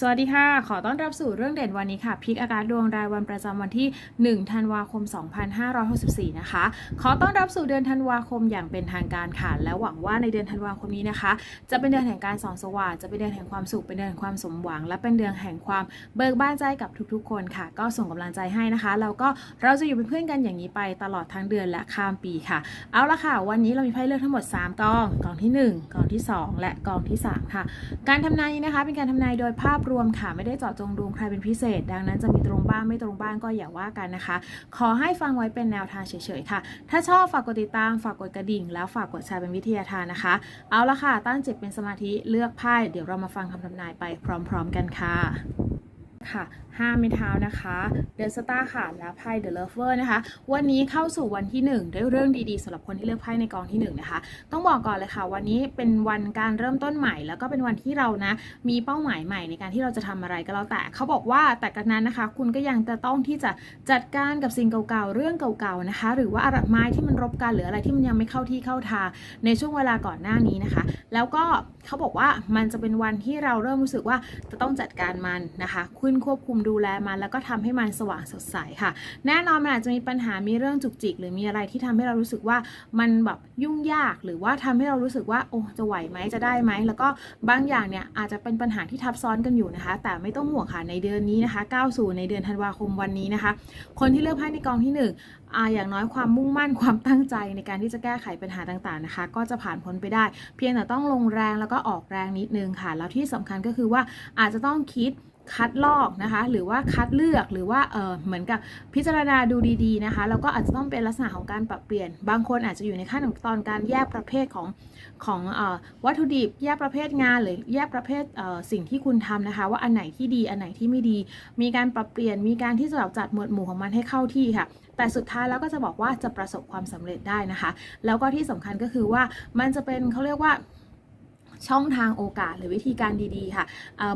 สวัสดีค่ะ ขอต้อนรับสู่เรื่องเด่นวันนี้ค่ะ พิกอากาศดวงรายวันประจำวันที่ 1 ธันวาคม 2564 นะคะ ขอต้อนรับสู่เดือนธันวาคมอย่างเป็นทางการค่ะ และหวังว่าในเดือนธันวาคมนี้นะคะ จะเป็นเดือนแห่งการส่องสว่าง จะเป็นเดือนแห่งความสุข เป็นเดือนแห่งความสมหวัง และเป็นเดือนแห่งความเบิกบานใจกับทุกๆ คนค่ะ ก็ส่งกำลังใจให้นะคะ แล้วก็เราจะอยู่เป็นเพื่อนกันอย่างนี้ไปตลอดทั้งเดือนและข้ามปีค่ะ เอาละค่ะ วันนี้เรามีไพ่เลือกทั้งหมด 3กอง กองที่ 1กองที่ 2 และกองที่ 3 ค่ะ การทำนายนี้นะคะ เป็นการทำนายโดยภาพรวมค่ะไม่ได้เจาะจงดวงใครเป็นพิเศษ ดังนั้นจะมีตรงบ้างไม่ตรงบ้างก็อย่าว่ากันนะคะ ขอให้ฟังไว้เป็นแนวทางเฉยๆค่ะ ถ้าชอบฝากกดติดตามฝากกดกระดิ่ง แล้วฝากกดแชร์เป็นวิทยาทานนะคะ เอาละค่ะตั้งจิตเป็นสมาธิเลือกไพ่เดี๋ยวเรามาฟังคำทำนายไปพร้อม ๆ กันค่ะ ค่ะห้าเมทาวนะคะเดอะสตาร์ค่ะและไพ่เดอะเลฟเวอร์นะคะ วันนี้เข้าสู่วันที่ 1 ด้วยเรื่องดีๆสำหรับคนที่เลือกไพ่ในกองที่ 1 นะคะ ต้องบอกก่อนเลยค่ะ วันนี้เป็นวันการเริ่มต้นใหม่ แล้วก็เป็นวันที่เรานะมีเป้าหมายใหม่ในการที่เราจะทำอะไรก็แล้วแต่เขาบอกว่าแต่กันนั้นนะคะ คุณก็ยังจะต้องที่จะจัดการกับสิ่งเก่าๆเรื่องเก่าๆนะคะ หรือว่าอะไรไม้ที่มันรบกันหรืออะไรที่มันยังไม่เข้าที่เข้าทางในช่วงเวลาก่อนหน้านี้นะคะ แล้วก็เขาบอกว่ามันจะเป็นวันที่เราเริ่มรู้สึกว่าจะต้องจัดการมันนะคะ คุณควบคุมดูแลมัน แล้วก็ทำให้มันสว่างสดใสค่ะ แน่นอนมันอาจจะมีปัญหามีเรื่องจุกจิก หรือมีอะไรที่ทำให้เรารู้สึกว่ามันแบบยุ่งยากหรือว่าทำให้เรารู้สึกว่าโอ้จะไหวไหมจะได้ไหมแล้วก็บางอย่างเนี่ยอาจจะเป็นปัญหาที่ทับซ้อนกันอยู่นะคะ แต่ไม่ต้องห่วงค่ะในเดือนนี้นะคะก้าวสู่ในเดือนธันวาคมวันนี้นะคะ คนที่เลือกไพ่ในกองที่หนึ่งอ่าอย่างน้อยความมุ่งมั่นความตั้งใจในการที่จะแก้ไขปัญหาต่างๆนะคะ ก็จะผ่านพ้นไปได้ เพียงแต่ต้องลงแรงแล้วก็ออกแรงนิดนึงค่ะ แล้วที่สำคัญก็คือว่าอาจจะต้องคิด คัดลอกนะคะ หรือว่าคัดเลือกหรือว่าเออเหมือนกับพิจารณาดูดีๆนะคะแล้วก็อาจจะต้องเป็นลักษณะของการปรับเปลี่ยน บางคนอาจจะอยู่ในขั้นของตอนการแยกประเภทของของออวัตถุดิบแยกประเภทงานหรือแยกประเภทเสิ่งที่คุณทำนะคะ ว่าอันไหนที่ดีอันไหนที่ไม่ดี มีการปรับเปลี่ยนมีการที่จะจัดหมวดหมู่ของมันให้เข้าที่ค่ะแต่สุดท้ายแล้วก็จะบอกว่าจะประสบความสำเร็จได้นะคะ แล้วก็ที่สำคัญก็คือว่ามันจะเป็นเขาเรียกว่า ช่องทางโอกาสหรือวิธีการดีๆค่ะ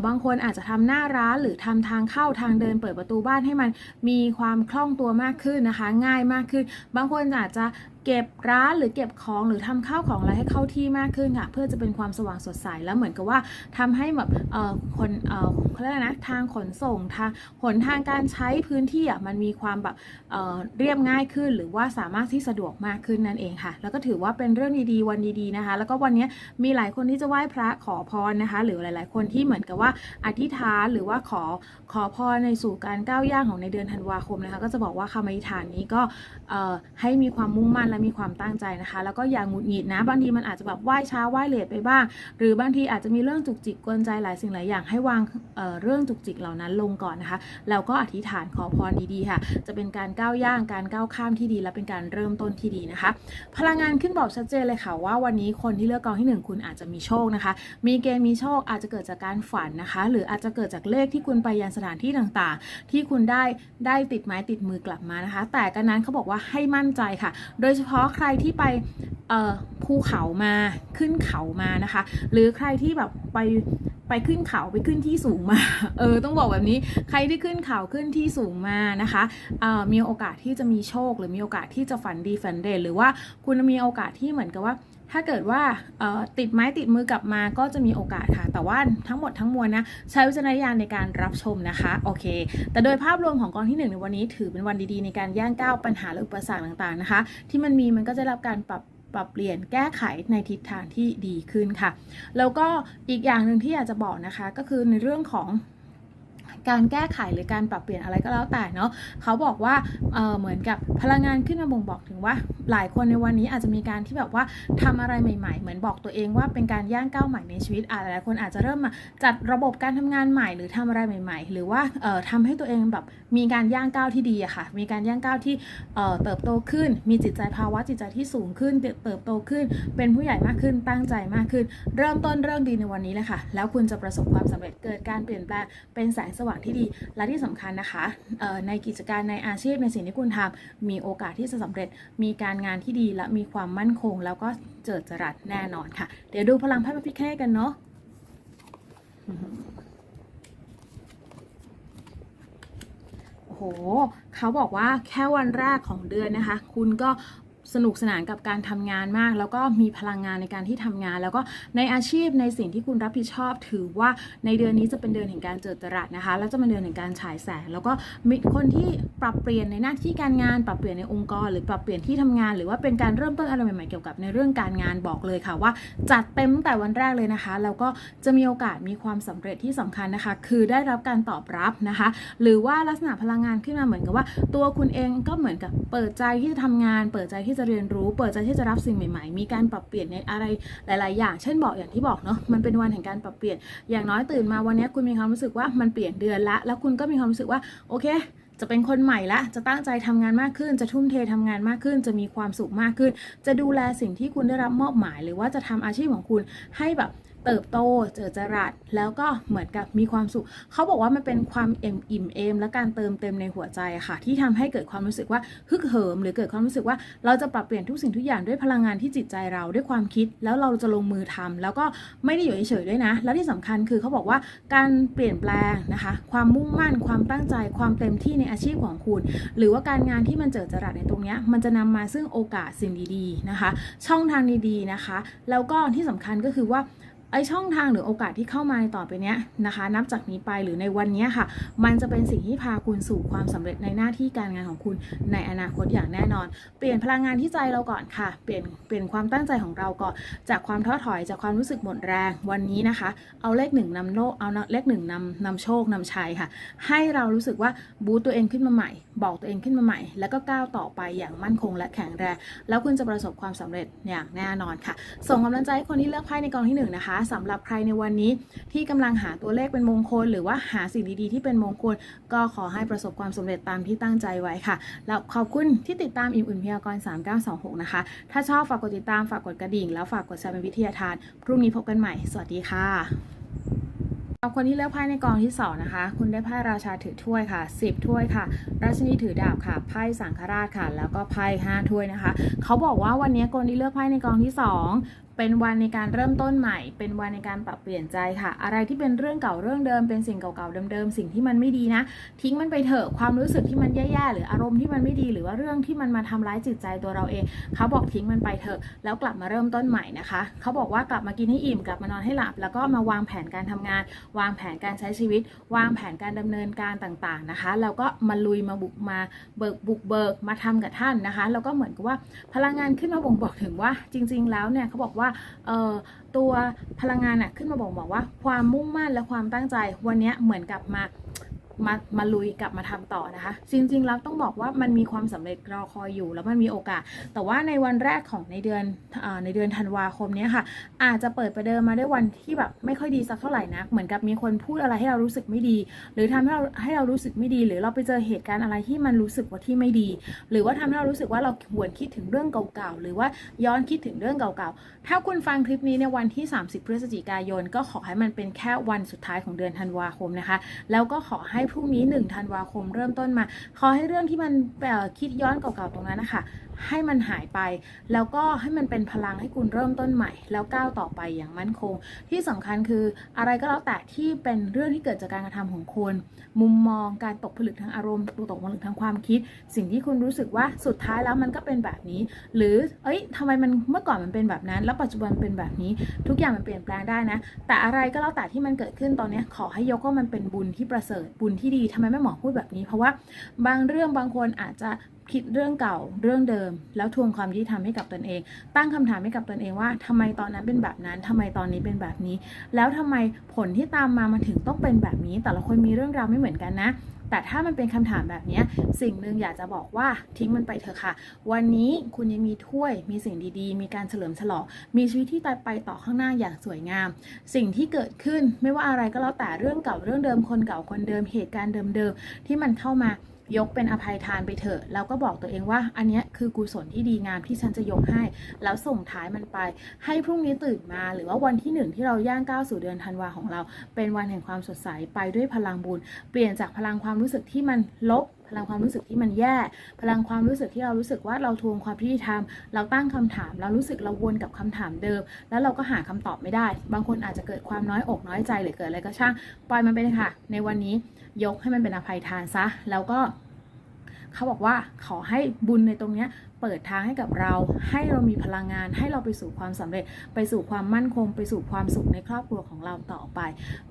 บางคนอาจจะทำหน้าร้านหรือทำทางเข้าทางเดินเปิดประตูบ้านให้มันมีความคล่องตัวมากขึ้นนะคะ ง่ายมากขึ้น บางคนอาจจะ เก็บร้านหรือเก็บของหรือทำข้าวของอะไรให้เข้าที่มากขึ้นค่ะ เพื่อจะเป็นความสว่างสดใสแล้วเหมือนกับว่าทำให้แบบเอ่อคนเอ่อเขาเรียกนะทางขนส่งทางหนทางการใช้พื้นที่อะมันมีความแบบเอ่อเรียบง่ายขึ้น หรือว่าสามารถที่สะดวกมากขึ้นนั่นเองค่ะ แล้วก็ถือว่าเป็นเรื่องดีๆวันดีๆนะคะ แล้วก็วันนี้มีหลายคนที่จะไหว้พระขอพรนะคะ หรือหลาย ๆ คนที่เหมือนกับว่าอธิษฐานหรือว่าขอขอพรในสู่การก้าวย่างของในเดือนธันวาคมนะคะ ก็จะบอกว่าคำอธิษฐานนี้ก็เอ่อให้มีความมุ่งมั่นและมีความตั้งใจนะคะ แล้วก็อย่างหงุดหงิดนะ บางทีมันอาจจะแบบไหว้ช้าไหว้เลทไปบ้าง หรือบางทีอาจจะมีเรื่องจุกจิกกวนใจหลายสิ่งหลายอย่างให้วางเเรื่องจุกจิกเหล่านั้นลงก่อนนะคะ แล้วก็อธิษฐานขอพรดีๆค่ะ จะเป็นการก้าวย่างการก้าวข้ามที่ดี และเป็นการเริ่มต้นที่ดีนะคะ พลังงานขึ้นบอกชัดเจนเลยค่ะว่าวันนี้คนที่เลือกกองที่หนึ่งคุณอาจจะมีโชคนะคะ มีเกณฑ์มีโชคอาจจะเกิดจากการฝันนะคะ หรืออาจจะเกิดจากเลขที่คุณไปยังสถานที่ต่างๆ ที่คุณได้ได้ติดไม้ติดมือกลับมานะคะ แต่กันนั้นเขาบอกว่าให้มั่นใจค่ะ โดยเฉพาะใครที่ไปภูเขามาขึ้นเขามานะคะ หรือใครที่แบบไปไปขึ้นเขาไปขึ้นที่สูงมา เออต้องบอกแบบนี้ใครที่ขึ้นเขาขึ้นที่สูงมานะคะเอ่อมีโอกาสที่จะมีโชค หรือมีโอกาสที่จะฝันดีฝันเด่นหรือว่าคุณมีโอกาสที่เหมือนกับว่า ถ้าเกิดว่าติดไม้ติดมือกลับมาก็จะมีโอกาสค่ะ แต่ว่าทั้งหมดทั้งมวลนะใช้วิจารณญาณในการรับชมนะคะโอเค แต่โดยภาพรวมของกองที่หนึ่งในวันนี้ถือเป็นวันดีๆ ในการย่างก้าวปัญหาและอุปสรรคต่างๆนะคะ ที่มันมีมันก็จะรับการปรับปรับเปลี่ยนแก้ไขในทิศทางที่ดีขึ้นค่ะ แล้วก็อีกอย่างหนึ่งที่อยากจะบอกนะคะ ก็คือในเรื่องของ การแก้ไขหรือการปรับเปลี่ยนอะไรก็แล้วแต่เนาะเขาบอกว่าเเหมือนกับพลังงานขึ้นมาบ่งบอกถึงว่า หลายคนในวันนี้อาจจะมีการที่แบบว่าทำอะไรใหม่ ๆ เหมือนบอกตัวเองว่าเป็นการย่างก้าวใหม่ในชีวิตอาจหลายคนอาจจะเริ่มมาจัดระบบการทำงานใหม่ หรือทำอะไรใหม่ ๆ หรือว่าเอ่อทำให้ตัวเองแบบมีการย่างก้าวที่ดีอะค่ะ มีการย่างก้าวที่เติบโตขึ้น มีจิตใจภาวะจิตใจที่สูงขึ้น เติบโตขึ้น เป็นผู้ใหญ่มากขึ้น ตั้งใจมากขึ้น เริ่มต้นเรื่องดีในวันนี้เลยค่ะ แล้วคุณจะประสบความสำเร็จเกิดการเปลี่ยนแปลงเป็นแสงสว่างที่ดีและที่สำคัญนะคะในกิจการในอาชีพในสิ่งที่คุณทำมีโอกาสที่จะสำเร็จมีการงานที่ดีและมีความมั่นคง แล้วก็เจิดจรัสแน่นอนค่ะ เดี๋ยวดูพลังไพ่พระพิฆเนศกันเนาะโอ้โหเขาบอกว่าแค่วันแรกของเดือนนะคะ คุณก็ สนุกสนานกับการทำงานมาก แล้วก็มีพลังงานในการที่ทำงาน แล้วก็ในอาชีพในสิ่งที่คุณรับผิดชอบ ถือว่าในเดือนนี้จะเป็นเดือนแห่งการเจิดจรัสนะคะ แล้วจะเป็นเดือนแห่งการฉายแสง แล้วก็มีคนที่ปรับเปลี่ยนในหน้าที่การงาน ปรับเปลี่ยนในองค์กร หรือปรับเปลี่ยนที่ทำงาน หรือว่าเป็นการเริ่มต้นอะไรใหม่ๆเกี่ยวกับในเรื่องการงานบอกเลยค่ะว่า จัดเต็มตั้งแต่วันแรกเลยนะคะ แล้วก็จะมีโอกาสมีความสำเร็จที่สำคัญนะคะ คือได้รับการตอบรับนะคะ หรือว่าลักษณะพลังงานขึ้นมาเหมือนกับว่า ตัวคุณเองก็เหมือนกับเปิดใจที่จะทำงาน เปิดใจที่จะเรียนรู้ เปิดใจที่จะรับสิ่งใหม่ ๆ มีการปรับเปลี่ยนในอะไรหลาย ๆ อย่าง เช่นบอกอย่างที่บอกเนาะ มันเป็นวันแห่งการปรับเปลี่ยน อย่างน้อยตื่นมาวันนี้คุณมีความรู้สึกว่ามันเปลี่ยนเดือนละ แล้วคุณก็มีความรู้สึกว่าโอเคจะเป็นคนใหม่ละ จะตั้งใจทำงานมากขึ้น จะทุ่มเททำงานมากขึ้น จะมีความสุขมากขึ้น จะดูแลสิ่งที่คุณได้รับมอบหมาย หรือว่าจะทำอาชีพของคุณให้แบบ เติบโตเจอจรัสแล้วก็เหมือนกับมีความสุข เขาบอกว่ามันเป็นความเอ็มอิ่มเอมและการเติมเต็มในหัวใจค่ะ ที่ทำให้เกิดความรู้สึกว่าฮึกเหิม หรือเกิดความรู้สึกว่าเราจะปรับเปลี่ยนทุกสิ่งทุกอย่างด้วยพลังงานที่จิตใจเราด้วยความคิด แล้วเราจะลงมือทำแล้วก็ไม่ได้อยู่เฉยๆด้วยนะ แล้วที่สำคัญคือเขาบอกว่าการเปลี่ยนแปลงนะคะ ความมุ่งมั่น ความตั้งใจ ความเต็มที่ในอาชีพของคุณ หรือว่าการงานที่มันเจิดจรัสในตรงนี้มันจะนำมาซึ่งโอกาสสิ่งดีๆนะคะ ช่องทางดีๆนะคะ แล้วก็ที่สำคัญก็คือว่า ไอช่องทางหรือโอกาสที่เข้ามาในต่อไปเนี้ยนะคะ นับจากนี้ไปหรือในวันเนี้ยค่ะ มันจะเป็นสิ่งที่พาคุณสู่ความสำเร็จในหน้าที่การงานของคุณในอนาคตอย่างแน่นอน เปลี่ยนพลังงานที่ใจเราก่อนค่ะ เปลี่ยนเปลี่ยนความตั้งใจของเราก่อน จากความท้อถอยจากความรู้สึกหมดแรงวันนี้นะคะ เอาเลขหนึ่งนำโลกเอาเลขหนึ่งนำนำโชคนำชัยค่ะ ให้เรารู้สึกว่าบูตตัวเองขึ้นมาใหม่ บอกตัวเองขึ้นมาใหม่ แล้วก็ก้าวต่อไปอย่างมั่นคงและแข็งแรง แล้วคุณจะประสบความสำเร็จอย่างแน่นอนค่ะ ส่งกำลังใจให้คนที่เลือกไพ่ในกองที่หนึ่งนะคะสำหรับใครในวันนี้ที่กำลังหาตัวเลขเป็นมงคล หรือว่าหาสิ่งดีๆที่เป็นมงคล ก็ขอให้ประสบความสำเร็จตามที่ตั้งใจไว้ค่ะ แล้วขอบคุณที่ติดตามอิ่มอุ่นพยากรณ์3926 นะคะ ถ้าชอบฝากกดติดตามฝากกดกระดิ่ง แล้วฝากกดแชร์เป็นวิทยาทาน พรุ่งนี้พบกันใหม่ สวัสดีค่ะสำหรับคนที่เลือกไพ่ในกองที่2นะคะ คุณได้ไพ่ราชาถือถ้วยค่ะ 10 ถ้วยค่ะ ราชินีถือดาบค่ะ ไพ่สังฆราชค่ะ แล้วก็ไพ่5ถ้วยนะคะ เขาบอกว่าวันนี้คนที่เลือกไพ่ในกองที่ 2 เป็นวันในการเริ่มต้นใหม่ เป็นวันในการปรับเปลี่ยนใจค่ะ อะไรที่เป็นเรื่องเก่าเรื่องเดิม เป็นสิ่งเก่าๆเดิมๆ สิ่งที่มันไม่ดีนะ ทิ้งมันไปเถอะ ความรู้สึกที่มันแย่ๆ หรืออารมณ์ที่มันไม่ดี หรือว่าเรื่องที่มันมาทำร้ายจิตใจตัวเราเอง เขาบอกทิ้งมันไปเถอะ แล้วกลับมาเริ่มต้นใหม่นะคะ เขาบอกว่ากลับมากินให้อิ่ม กลับมานอนให้หลับ แล้วก็มาวางแผนการทำงาน วางแผนการใช้ชีวิต วางแผนการดำเนินการต่างๆ นะคะ แล้วก็มาลุยมาบุกมาเบิกบุกเบิกมาทำกับท่านนะคะ แล้วก็เหมือนกับว่าพลังงานขึ้นมาบ่งบอกถึงว่าจริง ๆ แล้วเนี่ยเขาบอกว่าเออตัวพลังงานน่ะขึ้นมาบอกบอกว่า ความมุ่งมั่นและความตั้งใจวันนี้เหมือนกับมา มามาลุยกลับมาทำต่อนะคะ จริงๆแล้วต้องบอกว่ามันมีความสำเร็จรอคอยอยู่ แล้วมันมีโอกาส แต่ว่าในวันแรกของในเดือนอในเดือนธันวาคมนี้ค่ะ อาจจะเปิดประเดิมมาด้วยวันที่แบบไม่ค่อยดีสักเท่าไหร่นะเหมือนกับมีคนพูดอะไรให้เรารู้สึกไม่ดี หรือทำให้เราให้เรารู้สึกไม่ดี หรือเราไปเจอเหตุการณ์อะไรที่มันรู้สึกว่าที่ไม่ดี หรือว่าทำให้เรารู้สึกว่าเราหวนคิดถึงเรื่องเก่าๆหรือว่าย้อนคิดถึงเรื่องเก่าๆ ถ้าคุณฟังคลิปนี้ในวันที่ 30 พฤศจิกายน ก็ขอให้มันเป็นแค่วันสุดท้ายของเดือนธันวาคมนะคะ แล้วก็ขอให้พรุ่งนี้1ธันวาคมเริ่มต้นมา ขอให้เรื่องที่มันแอบคิดย้อนเก่าๆตรงนั้นนะคะ ให้มันหายไป แล้วก็ให้มันเป็นพลังให้คุณเริ่มต้นใหม่ แล้วก้าวต่อไปอย่างมั่นคง ที่สำคัญคืออะไรก็แล้วแต่ที่เป็นเรื่องที่เกิดจากการกระทำของคุณ มุมมองการตกผลึกทางอารมณ์ตกผลึกทางความคิด สิ่งที่คุณรู้สึกว่าสุดท้ายแล้วมันก็เป็นแบบนี้ หรือเอ้ยทำไมมันเมื่อก่อนมันเป็นแบบนั้น แล้วปัจจุบันเป็นแบบนี้ ทุกอย่างมันเปลี่ยนแปลงได้นะ แต่อะไรก็แล้วแต่ที่มันเกิดขึ้นตอนนี้ขอให้ยกว่ามันเป็นบุญที่ประเสริฐบุญที่ดีทำไมแม่หมอพูดแบบนี้ เพราะว่าบางเรื่องบางคนอาจจะคิดเรื่องเก่าเรื่องเดิม แล้วทวงความยุติธรรมให้กับตนเอง ตั้งคำถามให้กับตนเองว่าทำไมตอนนั้นเป็นแบบนั้นทำไมตอนนี้เป็นแบบนี้ แล้วทำไมผลที่ตามมามันถึงต้องเป็นแบบนี้ แต่ละคนมีเรื่องราวไม่เหมือนกันนะ แต่ถ้ามันเป็นคำถามแบบนี้สิ่งหนึ่งอยากจะบอกว่าทิ้งมันไปเถอะค่ะ วันนี้คุณยังมีถ้วย มีสิ่งดีๆ มีการเฉลิมฉลองมีชีวิตที่ไปต่อข้างหน้าอย่างสวยงาม สิ่งที่เกิดขึ้นไม่ว่าอะไรก็แล้วแต่เรื่องเก่าเรื่องเดิมคนเก่าคนเดิมเหตุการณ์เดิมๆที่มันเข้ามา ยกเป็นอภัยทานไปเถอะ แล้วก็บอกตัวเองว่า อันนี้คือกุศลที่ดีงามที่ฉันจะยกให้ แล้วส่งท้ายมันไป ให้พรุ่งนี้ตื่นมาหรือว่าวันที่หนึ่งที่เราย่างก้าวสู่เดือนธันวาของเรา เป็นวันแห่งความสดใสไปด้วยพลังบุญ เปลี่ยนจากพลังความรู้สึกที่มันลบพลังความรู้สึกที่มันแย่ พลังความรู้สึกที่เรารู้สึกว่าเราทวงความยุติธรรม เราตั้งคำถาม เรารู้สึกเราวนกับคำถามเดิม แล้วเราก็หาคำตอบไม่ได้ บางคนอาจจะเกิดความน้อยอกน้อยใจหรือเกิดอะไรก็ช่าง ปล่อยมันไปเลยค่ะ ในวันนี้ยกให้มันเป็นอภัยทานซะ แล้วก็ เขาบอกว่าขอให้บุญในตรงเนี้ย เปิดทางให้กับเรา ให้เรามีพลังงาน ให้เราไปสู่ความสำเร็จ ไปสู่ความมั่นคง ไปสู่ความสุขในครอบครัวของเราต่อไป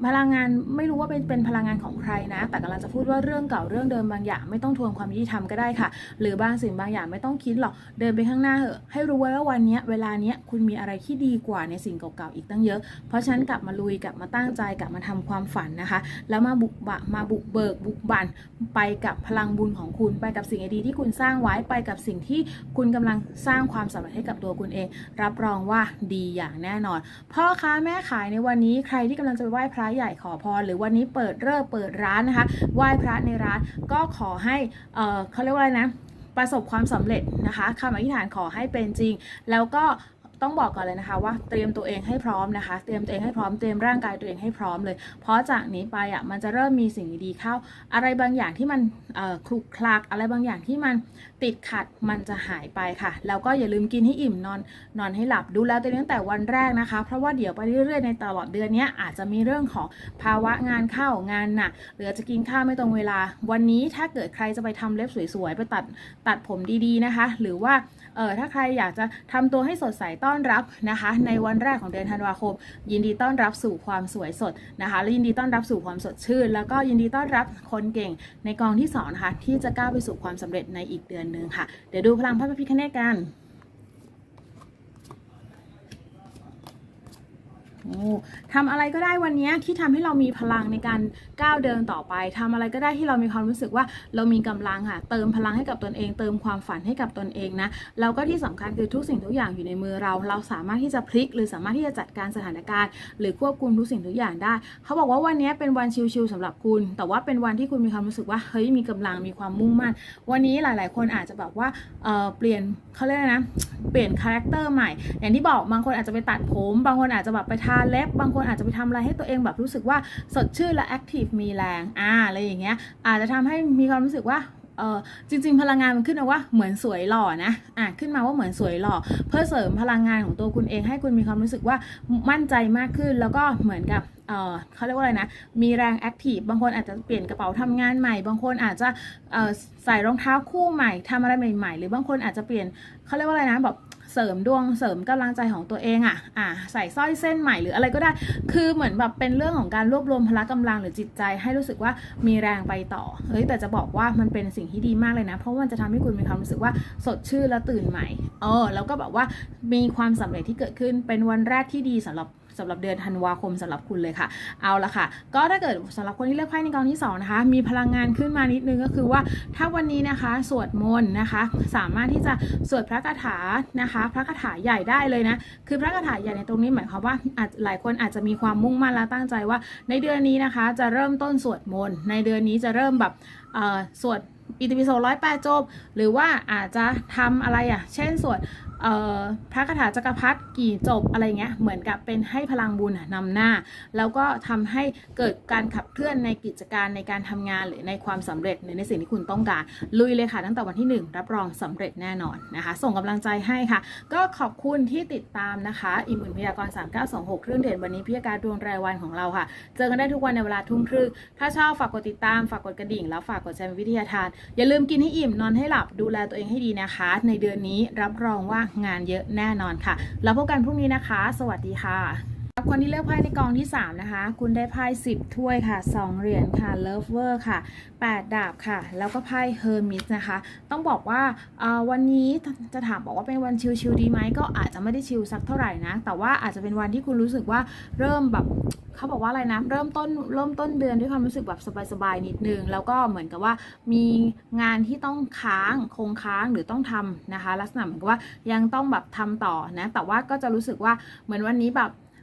พลังงานไม่รู้ว่าเป็นเป็นพลังงานของใครนะ แต่กำลังจะพูดว่าเรื่องเก่าเรื่องเดิมบางอย่างไม่ต้องทวงความยุติธรรมก็ได้ค่ะ หรือบางสิ่งบางอย่างไม่ต้องคิดหรอก เดินไปข้างหน้าเหอะ ให้รู้ไว้ว่าวันนี้เวลาเนี้ยคุณมีอะไรที่ดีกว่าในสิ่งเก่าๆอีกตั้งเยอะ เพราะฉะนั้นกลับมาลุยกลับมาตั้งใจกลับมาทำความฝันนะคะ แล้วมาบุกบะมาบุกเบิกบุกบันไปกับพลังบุญของคุณ ไปกับสิ่งดีที่คุณสร้างไว้ไปกับสิ่งที่คุณกำลังสร้างความสำเร็จให้กับตัวคุณเอง รับรองว่าดีอย่างแน่นอน พ่อค้าแม่ขายในวันนี้ใครที่กำลังจะไปไหว้พระใหญ่ขอพรหรือวันนี้เปิดเริ่มเปิดร้านนะคะ ไหว้พระในร้านก็ขอให้เออเขาเรียกว่าอะไรนะประสบความสำเร็จนะคะคำอธิษฐานขอให้เป็นจริง แล้วก็ ต้องบอกก่อนเลยนะคะ ว่าเตรียมตัวเองให้พร้อมนะคะ เตรียมตัวเองให้พร้อมเตรียมร่างกายตัวเองให้พร้อมเลย เพราะจากนี้ไปอะมันจะเริ่มมีสิ่งดีๆเข้า อะไรบางอย่างที่มันคลุกคลักอะไรบางอย่างที่มันติดขัดมันจะหายไปค่ะ แล้วก็อย่าลืมกินให้อิ่มนอนนอนให้หลับดูแลตัวเองตั้งแต่วันแรกนะคะ เพราะว่าเดี๋ยวไปเรื่อยๆในตลอดเดือนนี้อาจจะมีเรื่องของภาวะงานเข้างานหนักหรือจจะกินข้าวไม่ตรงเวลา วันนี้ถ้าเกิดใครจะไปทำเล็บสวยๆไปตัดตัดผมดีๆนะคะ หรือว่าเออถ้าใครอยากจะทำตัวให้สดใสต้อนอนรับนะคะ ในวันแรกของเดือนธันวาคม ยินดีต้อนรับสู่ความสวยสดนะคะ และยินดีต้อนรับสู่ความสดชื่น แล้วก็ยินดีต้อนรับคนเก่งในกองที่สองนะคะที่จะก้าวไปสู่ความสำเร็จในอีกเดือนหนึ่งค่ะ เดี๋ยวดูพลังพระพิฆเนศกันโอ้ทำอะไรก็ได้วันนี้ที่ทำให้เรามีพลังในการ ก้าวเดินต่อไปทำอะไรก็ได้ที่เรามีความรู้สึกว่าเรามีกำลังค่ะ เติมพลังให้กับตนเอง เติมความฝันให้กับตนเองนะแล้วก็ที่สำคัญคือทุกสิ่งทุกอย่างอยู่ในมือเรา เราสามารถที่จะพลิก หรือสามารถที่จะจัดการสถานการณ์ หรือควบคุมทุกสิ่งทุกอย่างได้ เขาบอกว่าวันนี้เป็นวันชิลๆสำหรับคุณ แต่ว่าเป็นวันที่คุณมีความรู้สึกว่าเฮ้ยมีกำลังมีความมุ่งมั่น วันนี้หลาย ๆ คนอาจจะแบบว่าเออเปลี่ยนเขาเรียกนะเปลี่ยนคาแรคเตอร์ใหม่ อย่างที่บอกบางคนอาจจะไปตัดผม บางคนอาจจะแบบไปทาเล็บบางคนอาจจะไปทำอะไรให้ตัวเองแบบรู้สึกว่าสดชื่นและแอคทีฟมีแรงอ่าอะไรอย่างเงี้ยอาจจะทำให้มีความรู้สึกว่าเออจริง ๆ พลังงานมันขึ้นมาว่าเหมือนสวยหล่อนะอะขึ้นมาว่าเหมือนสวยหล่อ เพื่อเสริมพลังงานของตัวคุณเองให้คุณมีความรู้สึกว่ามั่นใจมากขึ้นแล้วก็เหมือนกับเออเขาเรียกว่าอะไรนะ มีแรงแอคทีฟบางคนอาจจะเปลี่ยนกระเป๋าทำงานใหม่ บางคนอาจจะเออใส่รองเท้าคู่ใหม่ทำอะไรใหม่ ๆ หรือบางคนอาจจะเปลี่ยนเขาเรียกว่าอะไรนะแบบ เสริมดวงเสริมกำลังใจของตัวเองอะอะใส่สร้อยเส้นใหม่หรืออะไรก็ได้ คือเหมือนแบบเป็นเรื่องของการรวบรวมพละกำลังหรือจิตใจ ให้รู้สึกว่ามีแรงไปต่อเฮ้ยแต่จะบอกว่ามันเป็นสิ่งที่ดีมากเลยนะ เพราะว่ามันจะทำให้คุณมีความรู้สึกว่าสดชื่นและตื่นใหม่เออแล้วก็แบบว่ามีความสำเร็จที่เกิดขึ้นเป็นวันแรกที่ดีสำหรับ สำหรับเดือนธันวาคมสำหรับคุณเลยค่ะ เอาละค่ะ ก็ถ้าเกิดสำหรับคนที่เลือกไพ่ในกองที่สองนะคะ มีพลังงานขึ้นมานิดนึงก็คือว่าถ้าวันนี้นะคะสวดมนต์นะคะ สามารถที่จะสวดพระคาถานะคะ พระคาถาใหญ่ได้เลยนะ คือพระคาถาใหญ่ในตรงนี้หมายความว่าอาจหลายคนอาจจะมีความมุ่งมั่นและตั้งใจว่า ในเดือนนี้นะคะ จะเริ่มต้นสวดมนต์ในเดือนนี้จะเริ่มแบบเออสวดอิติปิโสร้อยแปดจบ หรือว่าอาจจะทำอะไรอะ เช่นสวด พระคาถาจักรพรรดิกี่จบอะไรเงี้ยเหมือนกับเป็นให้พลังบุญอะนำหน้า แล้วก็ทำให้เกิดการขับเคลื่อนในกิจการในการทำงานหรือในความสำเร็จหรือในสิ่งที่คุณต้องการ ลุยเลยค่ะ ตั้งแต่วันที่ 1 รับรองสำเร็จแน่นอนนะคะ ส่งกำลังใจให้ค่ะ ก็ขอบคุณที่ติดตามนะคะ อิมอุ่นพยากรณ์3926 เครื่องเด่นวันนี้พิยาการดวงรายวันของเราค่ะ เจอกันได้ทุกวันในเวลาทุ่มครึ่งถ้าชอบฝากกดติดตามฝากกดกระดิ่ง แล้วฝากกดแชร์วิทยาทาน อย่าลืมกินให้อิ่มนอนให้หลับดูแลตัวเองให้ดีนะคะ ในเดือนนี้รับรองว่างานเยอะแน่นอนค่ะ แล้วพบกันพรุ่งนี้นะคะ สวัสดีค่ะ ครับคนที่เลือกไพ่ในกองที่ 3 นะคะ คุณได้ไพ่10 ถ้วยค่ะ 2 เหรียญค่ะ Lover ค่ะ 8 ดาบค่ะ แล้วก็ไพ่ Hermit นะคะ ต้องบอกว่าวันนี้จะถามบอกว่าเป็นวันชิลๆดีไหมก็อาจจะไม่ได้ชิลสักเท่าไหร่นะ แต่ว่าอาจจะเป็นวันที่คุณรู้สึกว่าเริ่มแบบเขาบอกว่าอะไรนะ เริ่มต้นเริ่มต้นเดือนด้วยความรู้สึกแบบสบายๆนิดนึง แล้วก็เหมือนกับว่ามีงานที่ต้องค้างคงค้างหรือต้องทำนะคะ ลักษณะเหมือนกับว่ายังต้องแบบทำต่อนะ แต่ว่าก็จะรู้สึกว่าเหมือนวันนี้แบบ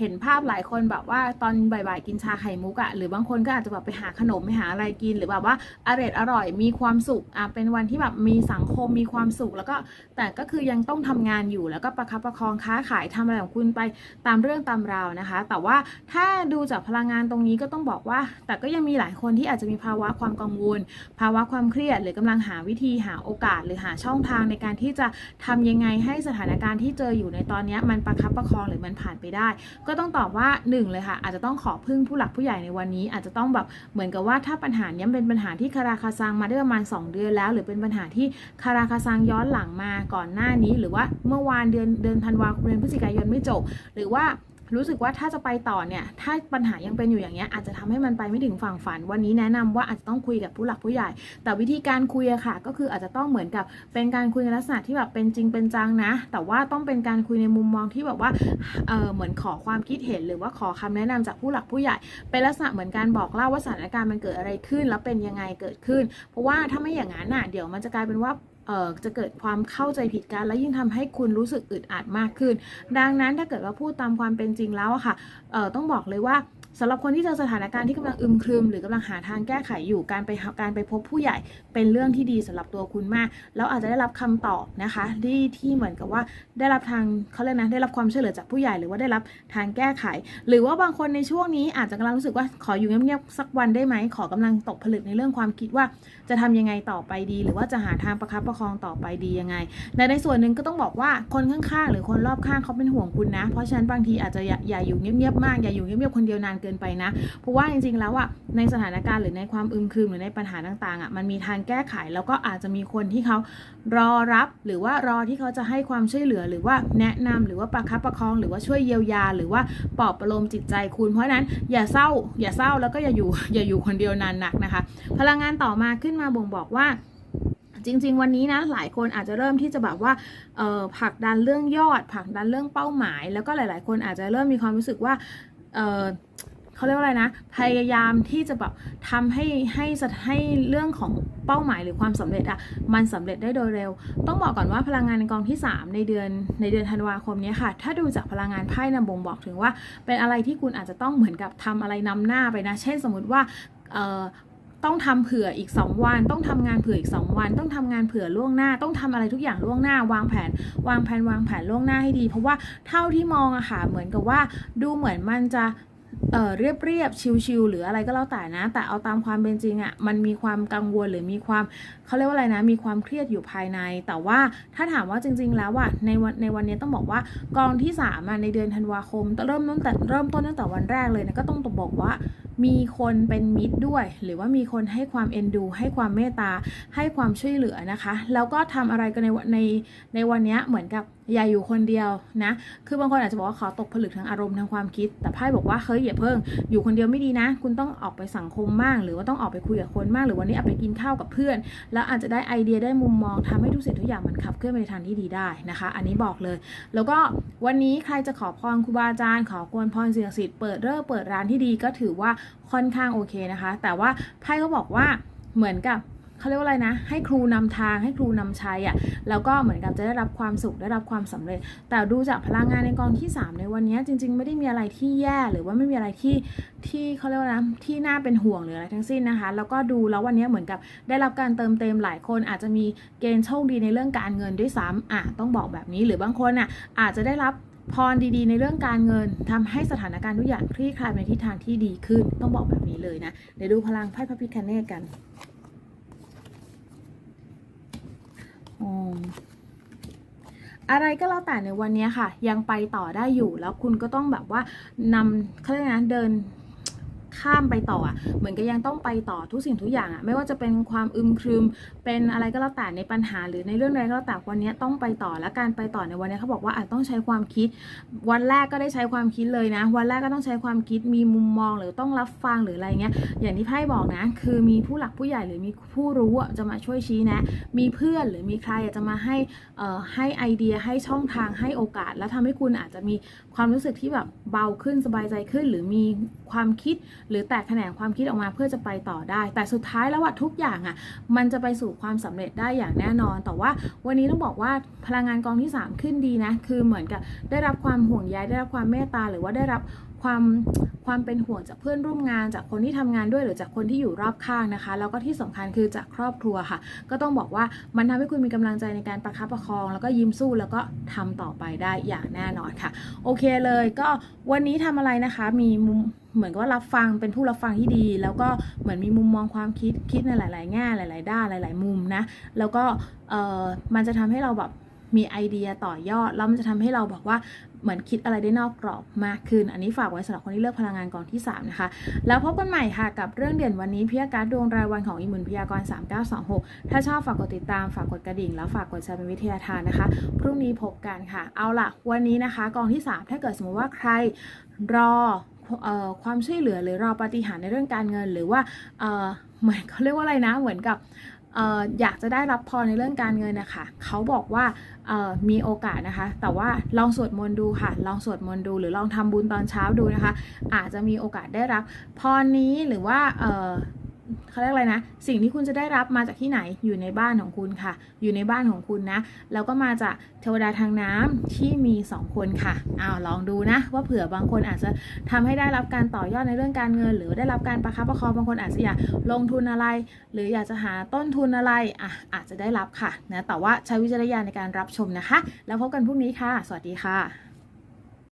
เห็นภาพหลายคนแบบว่าตอนบ่ายๆกินชาไข่มุกอะหรือบางคนก็อาจจะแบบไปหาขนมไปหาอะไรกิน หรือแบบว่าอร่อยอร่อยมีความสุขอะเป็นวันที่แบบมีสังคมมีความสุข แล้วก็แต่ก็คือยังต้องทำงานอยู่แล้วก็ประคับประคองค้าขายทำอะไรของคุณไปตามเรื่องตามราวนะคะ แต่ว่าถ้าดูจากพลังงานตรงนี้ก็ต้องบอกว่า แต่ก็ยังมีหลายคนที่อาจจะมีภาวะความกังวล ภาวะความเครียด หรือกำลังหาวิธีหาโอกาส หรือหาช่องทางในการที่จะทำยังไงให้สถานการณ์ที่เจออยู่ในตอนนี้มันประคับประคองหรือมันผ่านไปได้ ก็็ต้องตอบว่าหนึ่งเลยค่ะอาจจะต้องขอพึ่งผู้หลักผู้ใหญ่ในวันนี้ อาจจะต้องแบบเหมือนกับว่าถ้าปัญหานี้เป็นปัญหาที่คาราคาซังมาได้ประมาณ 2 เดือนแล้ว หรือเป็นปัญหาที่คาราคาซังย้อนหลังมาก่อนหน้านี้ หรือว่าเมื่อวานเดือนเดือนธันวาคมเดือนพฤศจิกายนไม่จบ หรือว่า รู้สึกว่าถ้าจะไปต่อเนี่ย ถ้าปัญหายังเป็นอยู่อย่างเงี้ยอาจจะทำให้มันไปไม่ถึงฝั่งฝัน วันนี้แนะนำว่าอาจจะต้องคุยกับผู้หลักผู้ใหญ่ แต่วิธีการคุยอะค่ะ ก็คืออาจจะต้องเหมือนกับเป็นการคุยในลักษณะที่แบบเป็นจริงเป็นจังนะ แต่ว่าต้องเป็นการคุยในมุมมองที่แบบว่าเออเหมือนขอความคิดเห็นหรือว่าขอคำแนะนำจากผู้หลักผู้ใหญ่ เป็นลักษณะเหมือนการบอกเล่าว่าสถานการณ์มันเกิดอะไรขึ้น แล้วเป็นยังไงเกิดขึ้น เพราะว่าถ้าไม่อย่างนั้นน่ะเดี๋ยวมันจะกลายเป็นว่า จะเกิดความเข้าใจผิดกัน และยิ่งทำให้คุณรู้สึกอึดอัดมากขึ้น ดังนั้นถ้าเกิดว่าพูดตามความเป็นจริงแล้วอะค่ะต้องบอกเลยว่า สำหรับคนที่เจอสถานการณ์ที่กำลังอึมครึม หรือกำลังหาทางแก้ไขอยู่การไปการไปพบผู้ใหญ่เป็นเรื่องที่ดีสำหรับตัวคุณมาก แล้วอาจจะได้รับคำตอบนะคะที่ที่เหมือนกับว่าได้รับทางเขาเรียกนะได้รับความช่วยเหลือจากผู้ใหญ่หรือว่าได้รับทางแก้ไข หรือว่าบางคนในช่วงนี้อาจจะกำลังรู้สึกว่าขออยู่เงียบๆสักวันได้ไหมขอกำลังตกผลึกในเรื่องความคิดว่าจะทำยังไงต่อไปดี หรือว่าจะหาทางประคับประคองต่อไปดียังไงในในส่วนหนึ่งก็ต้องบอกว่าคนข้างๆ หรือคนรอบข้างเขาเป็นห่วงคุณนะ เพราะฉะนั้นบางทีอาจจะอย่าอย่าอยู่เงียบๆมากอย่าอยู่เงียบๆคนเดียวนานเกินไปนะ เพราะว่าจริงๆแล้วอะในสถานการณ์หรือในความอึมครึมหรือในปัญหาต่างๆอะมันมีทางแก้ไขแล้วก็อาจจะมีคนที่เขารอรับหรือว่ารอที่เขาจะให้ความช่วยเหลือหรือว่าแนะนำหรือว่าประคับประคองหรือว่าช่วยเยียวยา หรือว่าปลอบประโลมจิตใจคุณ เพราะนั้นอย่าเศร้าอย่าเศร้าแล้วก็อย่าอยู่อย่าอยู่คนเดียวนานหนักนะคะ พลังงานต่อมาขึ้นมาบ่งบอกว่าจริง ๆ วันนี้นะหลายคนอาจจะเริ่มที่จะแบบว่าผลักดันเรื่องยอดผลักดันเรื่องเป้าหมาย แล้วก็หลาย ๆ คนอาจจะเริ่มมีความรู้สึกว่า เขาเรียกว่าอะไรนะ พยายามที่จะแบบทำให้ให้สถให้เรื่องของเป้าหมายหรือความสำเร็จอะมันสำเร็จได้โดยเร็ว ต้องบอกก่อนว่าพลังงานในกองที่ 3 ในเดือนในเดือนธันวาคมนี้ค่ะ ถ้าดูจากพลังงานไพ่นำบ่งบอกถึงว่า เป็นอะไรที่คุณอาจจะต้องเหมือนกับทำอะไรนำหน้าไปนะ เช่นสมมติว่าเอ่อต้องทำเผื่ออีก 2 วัน ต้องทำงานเผื่ออีก 2 วัน ต้องทำงานเผื่อล่วงหน้า ต้องทำอะไรทุกอย่างล่วงหน้า วางแผน วางแผนวางแผนล่วงหน้าให้ดี เพราะว่าเท่าที่มองอะค่ะ เหมือนกับว่าดูเหมือนมันจะ เออเรียบเรียบชิวๆหรืออะไรก็แล้วแต่นะ แต่เอาตามความเป็นจริงอะมันมีความกังวลหรือมีความเขาเรียกว่าอะไรนะ มีความเครียดอยู่ภายใน แต่ว่าถ้าถามว่าจริง ๆ แล้วอะในวันในวันนี้ต้องบอกว่ากองที่3ามในเดือนธันวาคมเริ่มตั้งแต่เริ่มต้นตั้งแต่วันแรกเลยนะก็ต้องบอกว่ามีคนเป็นมิตรด้วย หรือว่ามีคนให้ความเอ็นดู ให้ความเมตตาให้ความช่วยเหลือนะคะ แล้วก็ทำอะไรกันในในในวันนี้เหมือนกับ อย่าอยู่คนเดียวนะ คือบางคนอาจจะบอกว่าขอตกผลึกทางอารมณ์ทางความคิด แต่ไพ่บอกว่าเฮ้ยอย่าเพิ่ง อยู่คนเดียวไม่ดีนะ คุณต้องออกไปสังคมมาก หรือว่าต้องออกไปคุยกับคนมาก หรือวันนี้ออกไปกินข้าวกับเพื่อน แล้วอาจจะได้ไอเดียได้มุมมองทำให้ทุกสิ่งทุกอย่างมันขับเคลื่อนไปในทางที่ดีได้นะคะ อันนี้บอกเลย แล้วก็วันนี้ใครจะขอพรครูบาอาจารย์ ขอกวนพรเสิ่งสิทธิ์เปิดเริ่เปิดร้านที่ดีก็ถือว่าค่อนข้างโอเคนะคะ แต่ว่าไพ่เขาบอกว่าเหมือนกับ เขาเรียกว่าอะไรนะ ให้ครูนำทางให้ครูนำชัยอะ่ะแล้วก็เหมือนกับจะได้รับความสุขได้รับความสำเร็จ แต่ดูจากพลังงานในกองที่ 3 ในวันนี้จริง ๆ ไม่ได้มีอะไรที่แย่หรือว่าไม่มีอะไรที่ที่เขาเรียกว่านะที่น่าเป็นห่วงหรืออะไรทั้งสิ้นนะคะ แล้วก็ดูแล้ววันนี้เหมือนกับได้รับการเติมเต็มหลายคนอาจจะมีเกณฑ์โชคดีในเรื่องการเงินด้วยซ้ำอะต้องบอกแบบนี้หรือบางคนอะอาจจะได้รับพรดีๆ ในเรื่องการเงินทำให้สถานการณ์ทุกอย่างคลี่คลายไปในทิศทางที่ดีขึ้น ต้องบอกแบบนี้เลยนะ เดี๋ยวดูพลังไพ่พระพิคเนตกัน อืมอะไรก็แล้วแต่ในวันนี้ค่ะ ยังไปต่อได้อยู่แล้วคุณก็ต้องแบบว่า นำเขาเรียกนะเดิน ข้ามไปต่ออะเหมือนกับยังต้องไปต่อทุกสิ่งทุกอย่างอะไม่ว่าจะเป็นความอึมครึม เป็นอะไรก็แล้วแต่ในปัญหา หรือในเรื่องใดก็แล้วแต่วันนี้ต้องไปต่อและการไปต่อในวันนี้เขาบอกว่าอาจต้องใช้ความคิด วันแรกก็ได้ใช้ความคิดเลยนะ วันแรกก็ต้องใช้ความคิดมีมุมมองหรือต้องรับฟังหรืออะไรเงี้ยอย่างที่ไพ่บอกนะ คือมีผู้หลักผู้ใหญ่หรือมีผู้รู้จะมาช่วยชี้แนะ มีเพื่อนหรือมีใครอะจะมาให้ให้ไอเดียให้ช่องทางให้โอกาส แล้วทำให้คุณอาจจะมีความรู้สึกที่แบบเบาขึ้นสบายใจขึ้น หรือมีความคิดหรือแตกแขนงความคิดออกมาเพื่อจะไปต่อได้ แต่สุดท้ายแล้วว่าทุกอย่างอะมันจะไปสู่ความสำเร็จได้อย่างแน่นอน แต่ว่าวันนี้ต้องบอกว่าพลังงานกองที่ 3 ขึ้นดีนะคือเหมือนกับได้รับความห่วงใยได้รับความเมตตาหรือว่าได้รับความความเป็นห่วงจากเพื่อนร่วมงานจากคนที่ทำงานด้วยหรือจากคนที่อยู่รอบข้างนะคะ แล้วก็ที่สำคัญคือจากครอบครัวค่ะ ก็ต้องบอกว่ามันทำให้คุณมีกำลังใจในการประคับประคอง แล้วก็ยิ้มสู้แล้วก็ทำต่อไปได้อย่างแน่นอนค่ะ โอเคเลยก็วันนี้ทำอะไรนะคะมีมุม เหมือนกับว่ารับฟังเป็นผู้รับฟังที่ดี แล้วก็เหมือนมีมุมมองความคิดคิดในหลาย ๆ แง่หลาย ๆ ด้านหลาย ๆ มุมนะแล้วก็เออมันจะทำให้เราแบบมีไอเดียต่อยอดแล้วมันจะทำให้เราบอกว่าเหมือนคิดอะไรได้นอกกรอบมากขึ้น อันนี้ฝากไว้สำหรับคนที่เลือกพลังงานกองที่ 3 นะคะ แล้วพบกันใหม่ค่ะกับเรื่องเด่นวันนี้พิยาการดวงรายวันของอิมุนพยากร 3926 ถ้าชอบฝากกดติดตาม ฝากกดกระดิ่ง แล้วฝากกดแชร์เป็นวิทยาทานนะคะ พรุ่งนี้พบกันค่ะ เอาล่ะ วันนี้นะคะ กองที่ 3 ถ้าเกิดสมมติว่าใครรอ ความช่วยเหลือหรือรอปฏิหารในเรื่องการเงิน หรือว่าเหมือนเขาเรียกว่าอะไรนะเหมือนกับออยากจะได้รับพรในเรื่องการเงินนะคะเขาบอกว่ามีโอกาสนะคะ แต่ว่าลองสวดมนต์ดูค่ะ ลองสวดมนต์ดูหรือลองทำบุญตอนเช้าดูนะคะ อาจจะมีโอกาสได้รับพรนี้หรือว่า เขาเรียกอะไรนะ สิ่งที่คุณจะได้รับมาจากที่ไหนอยู่ในบ้านของคุณค่ะ อยู่ในบ้านของคุณนะ แล้วก็มาจากเทวดาทางน้ำที่มี 2 คนค่ะอ้าวลองดูนะ ว่าเผื่อบางคนอาจจะทำให้ได้รับการต่อยอดในเรื่องการเงิน หรือได้รับการประคับประคองบางคนอาจจะอยากลงทุนอะไร หรืออยากจะหาต้นทุนอะไรอะอาจจะได้รับค่ะนะแต่ว่าใช้วิจารณญาณในการรับชมนะคะ แล้วพบกันพรุ่งนี้ค่ะ สวัสดีค่ะ